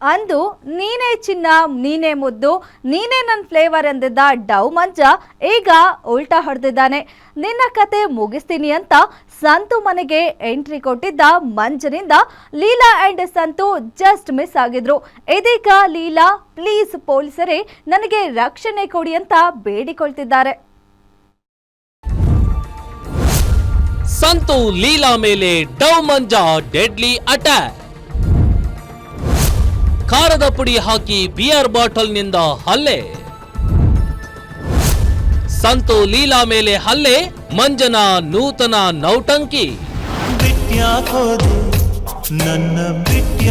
ಅಂದು ನೀನೇ ಚಿನ್ನ, ನೀನೇ ಮುದ್ದು, ನೀನೇ ನನ್ನ ಫ್ಲೇವರ್ ಎಂದಿದ್ದ ಡವ್ ಮಂಜ ಈಗ ಉಲ್ಟಾ ಹೊಡೆದಿದ್ದಾನೆ. ನಿನ್ನ ಕತೆ ಮುಗಿಸ್ತೀನಿ ಅಂತ ಸಂತು ಮನೆಗೆ ಎಂಟ್ರಿ ಕೊಟ್ಟಿದ್ದ ಮಂಜನಿಂದ Leela and Santhu just miss ಆಗಿದ್ರು. ಇದೀಗ ಲೀಲಾ ಪ್ಲೀಸ್ ಪೊಲೀಸರೇ, ನನಗೆ ರಕ್ಷಣೆ ಕೊಡಿ ಅಂತ ಬೇಡಿಕೊಳ್ತಿದ್ದಾರೆ. ಸಂತು ಲೀಲಾ ಮೇಲೆ ಡವ್ ಮಂಜ ಡೆಡ್ಲಿ ಅಟ್ಯಾಕ್ ಖಾರದ ಪುಡಿ ಹಾಕಿ ಬಿಯರ್ ಬಾಟಲ್ನಿಂದ ಹಲ್ಲೆ. ಸಂತು ಲೀಲಾ ಮೇಲೆ ಹಲ್ಲೆ ಮಂಜನ ನೂತನ ನೌಟಂಕಿ. ನನ್ನ ಪ್ರೀತಿ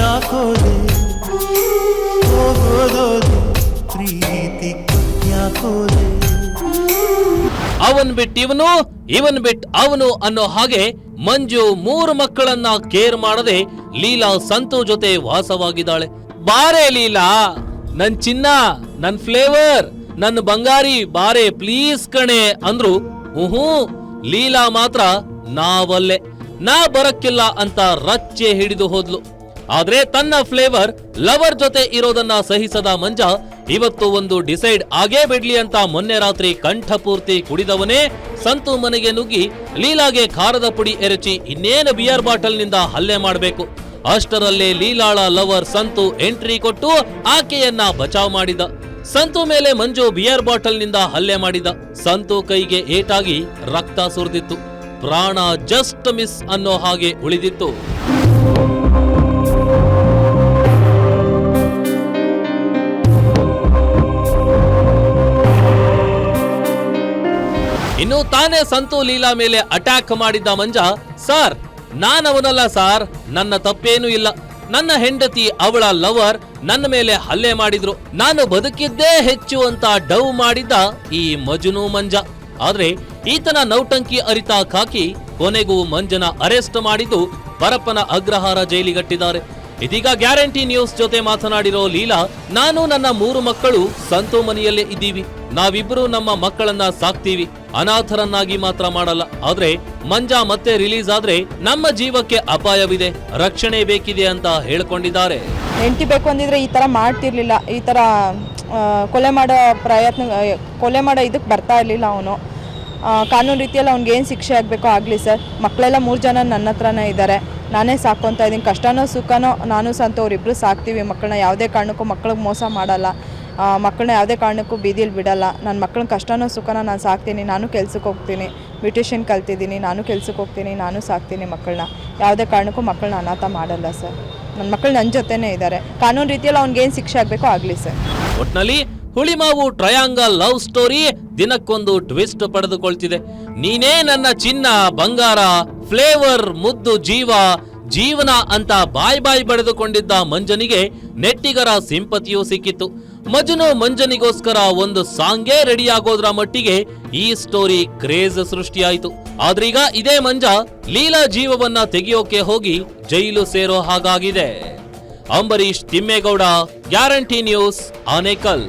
ಅವನ್ ಬಿಟ್ ಇವನು ಇವನ್ ಬಿಟ್ ಅವನು ಅನ್ನೋ ಹಾಗೆ ಮಂಜು ಮೂರು ಮಕ್ಕಳನ್ನ ಕೇರ್ ಮಾಡದೆ ಲೀಲಾ ಸಂತು ಜೊತೆ ವಾಸವಾಗಿದ್ದಾಳೆ. ಬಾರೆ ಲೀಲಾ, ನನ್ ಚಿನ್ನ, ನನ್ ಫ್ಲೇವರ್, ನನ್ ಬಂಗಾರಿ ಬಾರೆ, ಪ್ಲೀಸ್ ಕಣೆ ಅಂದ್ರು. ಉಹೂ ಲೀಲಾ ಮಾತ್ರ ನಾವಲ್ಲೇ, ನಾ ಬರಕ್ಕಿಲ್ಲ ಅಂತ ರಚ್ಚೆ ಹಿಡಿದು ಹೋದ್ಲು. ಆದ್ರೆ ತನ್ನ ಫ್ಲೇವರ್, ಲವರ್ ಜೊತೆ ಇರೋದನ್ನ ಸಹಿಸದ ಮಂಜ ಇವತ್ತು ಒಂದು ಡಿಸೈಡ್ ಆಗೇ ಬಿಡ್ಲಿ ಅಂತ ಮೊನ್ನೆ ರಾತ್ರಿ ಕಂಠಪೂರ್ತಿ ಕುಡಿದವನೇ ಸಂತು ಮನೆಗೆ ನುಗ್ಗಿ ಲೀಲಾಗೆ ಖಾರದ ಪುಡಿ ಎರಚಿ ಇನ್ನೇನು ಬಿಯರ್ ಬಾಟಲ್ನಿಂದ ಹಲ್ಲೆ ಮಾಡಬೇಕು. ಅಷ್ಟರಲ್ಲೇ ಲೀಲಾಳ ಲವರ್ ಸಂತು ಎಂಟ್ರಿ ಕೊಟ್ಟು ಆಕೆಯನ್ನ ಬಚಾವ್ ಮಾಡಿದ. ಸಂತು ಮೇಲೆ ಮಂಜು ಬಿಯರ್ ಬಾಟಲ್ನಿಂದ ಹಲ್ಲೆ ಮಾಡಿದ. ಸಂತು ಕೈಗೆ ಏಟಾಗಿ ರಕ್ತ ಸುರಿದಿತ್ತು. ಪ್ರಾಣ ಜಸ್ಟ್ ಮಿಸ್ ಅನ್ನೋ ಹಾಗೆ ಉಳಿದಿತ್ತು. ಇನ್ನು ತಾನೇ ಸಂತು ಲೀಲಾ ಮೇಲೆ ಅಟ್ಯಾಕ್ ಮಾಡಿದ್ದ ಮಂಜ, ಸರ್ ನಾನವನಲ್ಲ ಸಾರ್, ನನ್ನ ತಪ್ಪೇನೂ ಇಲ್ಲ. ನನ್ನ ಹೆಂಡತಿ, ಅವಳ ಲವರ್ ನನ್ನ ಮೇಲೆ ಹಲ್ಲೆ ಮಾಡಿದ್ರು. ನಾನು ಬದುಕಿದ್ದೇ ಹೆಚ್ಚು ಅಂತ ಡವ್ ಮಾಡಿದ್ದ ಈ ಮಜುನು ಮಂಜ. ಆದ್ರೆ ಈತನ ನೌಟಂಕಿ ಅರಿತ ಕಾಕಿ ಕೊನೆಗೂ ಮಂಜನ ಅರೆಸ್ಟ್ ಮಾಡಿದ್ದು ಪರಪ್ಪನ ಅಗ್ರಹಾರ ಜೈಲಿಗಟ್ಟಿದ್ದಾರೆ. ಇದೀಗ ಗ್ಯಾರಂಟಿ ನ್ಯೂಸ್ ಜೊತೆ ಮಾತನಾಡಿರೋ ಲೀಲಾ, ನಾನು ನನ್ನ ಮೂರು ಮಕ್ಕಳು ಸಂತು ಮನೆಯಲ್ಲೇ ಇದ್ದೀವಿ. ನಾವಿಬ್ರು ನಮ್ಮ ಮಕ್ಕಳನ್ನ ಸಾಕ್ತೀವಿ. ಅನಾಥರನ್ನಾಗಿ ಮಾತ್ರ ಮಾಡಲ್ಲ. ಆದ್ರೆ ಮಂಜಾ ಮತ್ತೆ ರಿಲೀಸ್ ಆದ್ರೆ ನಮ್ಮ ಜೀವಕ್ಕೆ ಅಪಾಯವಿದೆ. ರಕ್ಷಣೆ ಬೇಕಿದೆ ಅಂತ ಹೇಳ್ಕೊಂಡಿದ್ದಾರೆ. ಹೆಂಡತಿ ಬೇಕು ಅಂದಿದ್ರೆ ಈ ತರ ಮಾಡ್ತಿರ್ಲಿಲ್ಲ. ಈ ತರ ಕೊಲೆ ಮಾಡೋ ಪ್ರಯತ್ನ ಕೊಲೆ ಮಾಡೋ ಇದಕ್ಕೆ ಬರ್ತಾ ಇರಲಿಲ್ಲ ಅವನು. ಕಾನೂನು ರೀತಿಯಲ್ಲಿ ಅವ್ನಿಗೆ ಏನು ಶಿಕ್ಷೆ ಆಗಬೇಕೋ ಆಗಲಿ ಸರ್. ಮಕ್ಕಳೆಲ್ಲ ಮೂರು ಜನ ನನ್ನ ಹತ್ರನೇ ಇದ್ದಾರೆ. ನಾನೇ ಸಾಕೊಂತ ಇದ್ದೀನಿ. ಕಷ್ಟನೋ ಸುಖನೋ ನಾನು ಸಂತ ಅವರಿಬ್ಬರು ಸಾಕ್ತೀವಿ. ಮಕ್ಕಳನ್ನ ಯಾವುದೇ ಕಾರಣಕ್ಕೂ ಮಕ್ಕಳಿಗೆ ಮೋಸ ಮಾಡಲ್ಲ. ಮಕ್ಕಳನ್ನ ಯಾವುದೇ ಕಾರಣಕ್ಕೂ ಬೀದಿಯಲ್ಲಿ ಬಿಡಲ್ಲ. ನನ್ನ ಮಕ್ಕಳ ಕಷ್ಟನೋ ಸುಖನ ನಾನು ಸಾಕ್ತೀನಿ. ನಾನು ಕೆಲ್ಸಕ್ಕೆ ಹೋಗ್ತೀನಿ. ಬ್ಯೂಟಿಷಿಯನ್ ಕಲ್ತಿದ್ದೀನಿ. ನಾನು ಕೆಲ್ಸಕ್ಕೆ ಹೋಗ್ತೀನಿ. ನಾನು ಸಾಕ್ತೀನಿ ಮಕ್ಕಳನ್ನ ಯಾವುದೇ ಕಾರಣಕ್ಕೂ ಮಕ್ಕಳನ್ನ ಅನಾಥ ಮಾಡಲ್ಲ, ಸರ್. ನನ್ನ ಮಕ್ಕಳು ನನ್ನ ಜೊತೆನೇ ಇದ್ದಾರೆ ಕಾನೂನು ರೀತಿಯಲ್ಲಿ ಅವ್ನಿಗೇನು ಶಿಕ್ಷೆ ಆಗಬೇಕೋ ಆಗಲಿ, ಸರ್. ಒಟ್ನಲ್ಲಿ ಹುಳಿಮಾವು ಟ್ರಯಾಂಗಲ್ ಲವ್ ಸ್ಟೋರಿ ದಿನಕ್ಕೊಂದು ಟ್ವಿಸ್ಟ್ ಪಡೆದುಕೊಳ್ತಿದೆ. ನೀನೇ ನನ್ನ ಚಿನ್ನ, ಬಂಗಾರ, ಫ್ಲೇವರ್, ಮುದ್ದು ಜೀವ, ಜೀವನ ಅಂತ ಬಾಯ್ ಬಾಯ್ ಪಡೆದುಕೊಂಡಿದ್ದ ಮಂಜನಿಗೆ ನೆಟ್ಟಿಗರ ಸಿಂಪತಿಯೂ ಸಿಕ್ಕಿತ್ತು. ಮಜನು ಮಂಜನಿಗೋಸ್ಕರ ಒಂದು ಸಾಂಗೇ ರೆಡಿಯಾಗೋದ್ರ ಮಟ್ಟಿಗೆ ಈ ಸ್ಟೋರಿ ಕ್ರೇಜ್ ಸೃಷ್ಟಿಯಾಯಿತು. ಆದ್ರೀಗ ಇದೇ ಮಂಜ ಲೀಲಾ ಜೀವವನ್ನ ತೆಗೆಯೋಕೆ ಹೋಗಿ ಜೈಲು ಸೇರೋ ಹಾಗಾಗಿದೆ. Ambareesh Thimmegowda, guarantee news, Anekal.